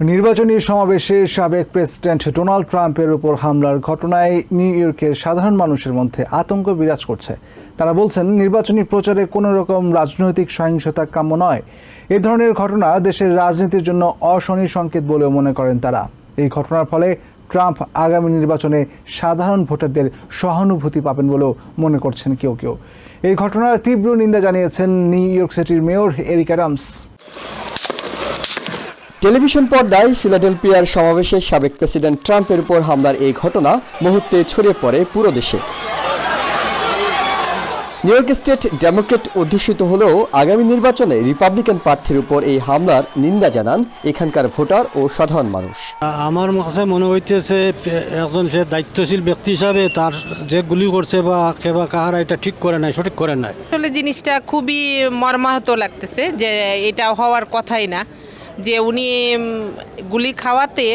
নির্বাচনী সমাবেশে সাবেক প্রেসিডেন্ট ডোনাল্ড ট্রাম্পের উপর হামলার ঘটনায় নিউ ইয়র্কের সাধারণ মানুষের মধ্যে আতঙ্ক বিরাজ করছে। তারা বলছেন, নির্বাচনী প্রচারে কোনো রকম রাজনৈতিক সহিংসতা কাম্য নয়। এ ধরনের ঘটনা দেশের রাজনীতির জন্য অশনি সংকেত বলেও মনে করেন তারা। এই ঘটনার ফলে ট্রাম্প আগামী নির্বাচনে সাধারণ ভোটারদের সহানুভূতি পাবেন বলেও মনে করছেন কেউ কেউ। এই ঘটনার তীব্র নিন্দা জানিয়েছেন নিউ ইয়র্ক সিটির মেয়র এরিক অ্যাডামস। টেলিভিশন পর্দায় ফিলাডেলফিয়ার সমাবেশে সাবেক প্রেসিডেন্ট ট্রাম্পের উপর হামলার এই ঘটনা মুহূর্তে ছড়িয়ে পড়ে পুরো দেশে। নিউ ইয়র্ক স্টেট ডেমোক্রেট অধ্যুষিত হলেও আগামী নির্বাচনে রিপাবলিকান প্রার্থীর উপর এই হামলার নিন্দা জানান এখানকার ভোটার ও সাধারণ মানুষ। আমার কাছে মনে হইতেছে একজন সে দায়িত্বশীল ব্যক্তি হিসাবে তার যে গুলি করছে বা কেবা কাহারা এটা ঠিক করে নাই সঠিক করে নাই। আসলে জিনিসটা খুবই মর্মাহত লাগতেছে যে এটা হওয়ার কথাই না। যে উনি গুলি খাওয়াতে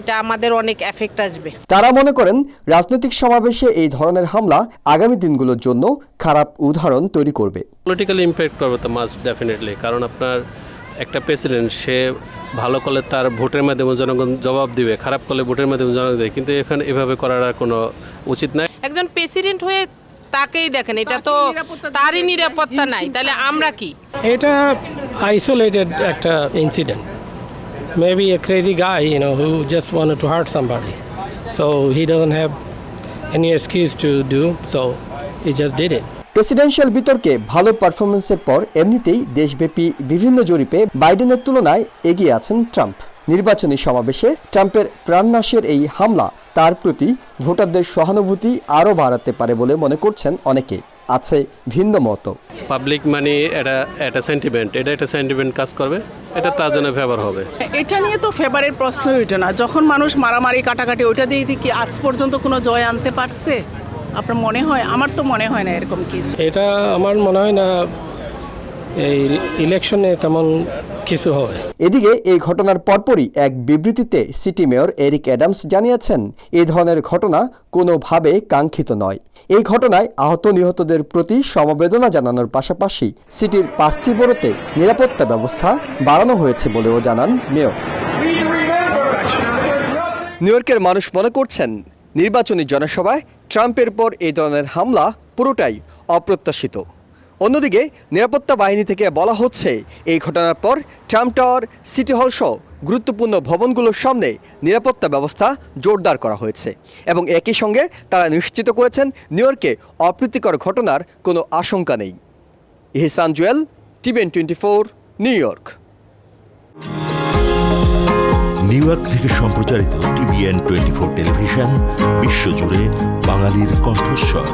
এটা আমাদের অনেক এফেক্ট আসবে। তারা মনে করেন রাজনৈতিক সমাবেশে এই ধরনের হামলা আগামী দিনগুলোর জন্য খারাপ উদাহরণ তৈরি করবে। পলিটিক্যাল ইম্প্যাক্ট করবে তো মাস্ট ডেফিনেটলি কারণ আপনার একটা প্রেসিডেন্ট সে ভালো করলে তার ভোটের মাধ্যমে জনগণ জবাব দিবে খারাপ করলে ভোটের মাধ্যমে জনগণ দেবে কিন্তু এখানে এভাবে করার আর কোনো উচিত নাই। একজন প্রেসিডেন্ট হয়ে তাকেই দেখেন এটা তো তারই নিরাপত্তা নাই তাহলে আমরা কি? এটা isolated একটা incident. Maybe a crazy guy, you know, who just wanted to hurt somebody. So he doesn't have any excuse to do, so he just it. Presidential বিতর্কে ভালো পারফরমেন্সের পর এমনিতেই দেশব্যাপী বিভিন্ন জরিপে বাইডেনের তুলনায় এগিয়ে আছেন ট্রাম্প নির্বাচনী সমাবেশে ট্রাম্পের প্রাণনাশের এই হামলা তার প্রতি ভোটারদের সহানুভূতি আরও বাড়াতে পারে বলে মনে করছেন অনেকে আছে ভিন্ন মত। পাবলিক মানি এটা একটা সেন্টিমেন্ট এটা একটা সেন্টিমেন্ট কাজ করবে এটা তার জন্য ফেভার হবে। এটা নিয়ে তো ফেভারের প্রশ্নই ওইটা না যখন মানুষ মারামারি কাটাকাটি ওইটা দিয়ে কি আজ পর্যন্ত কোনো জয় আনতে পারছে? আপনার মনে হয়? আমার তো মনে হয় না এরকম কিছু। এটা আমার মনে হয় না এই ইলেকশনে তেমন কিছু হবে। এদিকে এই ঘটনার পরপরই এক বিবৃতিতে সিটি মেয়র এরিক অ্যাডামস জানিয়েছেন, এ ধরনের ঘটনা কোনোভাবে কাঙ্ক্ষিত নয়। এই ঘটনায় আহত নিহতদের প্রতি সমবেদনা জানানোর পাশাপাশি সিটির পাঁচটি বড়তে নিরাপত্তা ব্যবস্থা বাড়ানো হয়েছে বলেও জানান মেয়র। নিউ ইয়র্কের মানুষ মনে করছেন, নির্বাচনী জনসভায় ট্রাম্পের পর এই ধরনের হামলা পুরোটাই অপ্রত্যাশিত। অন্যদিকে নিরাপত্তা বাহিনী থেকে বলা হচ্ছে, এই ঘটনার পর ট্রাম্প টাওয়ার, সিটি হল সহ গুরুত্বপূর্ণ ভবনগুলোর সামনে নিরাপত্তা ব্যবস্থা জোরদার করা হয়েছে এবং একই সঙ্গে তারা নিশ্চিত করেছেন নিউ ইয়র্কে অপ্রীতিকর ঘটনার কোনো আশঙ্কা নেই। Ihsan Jewel টিভেন twenty four, New York. New York থেকে সম্প্রচারিত টিভিএন টোয়েন্টি ফোর টেলিভিশন, বিশ্বজুড়ে বাঙালির কণ্ঠস্বর।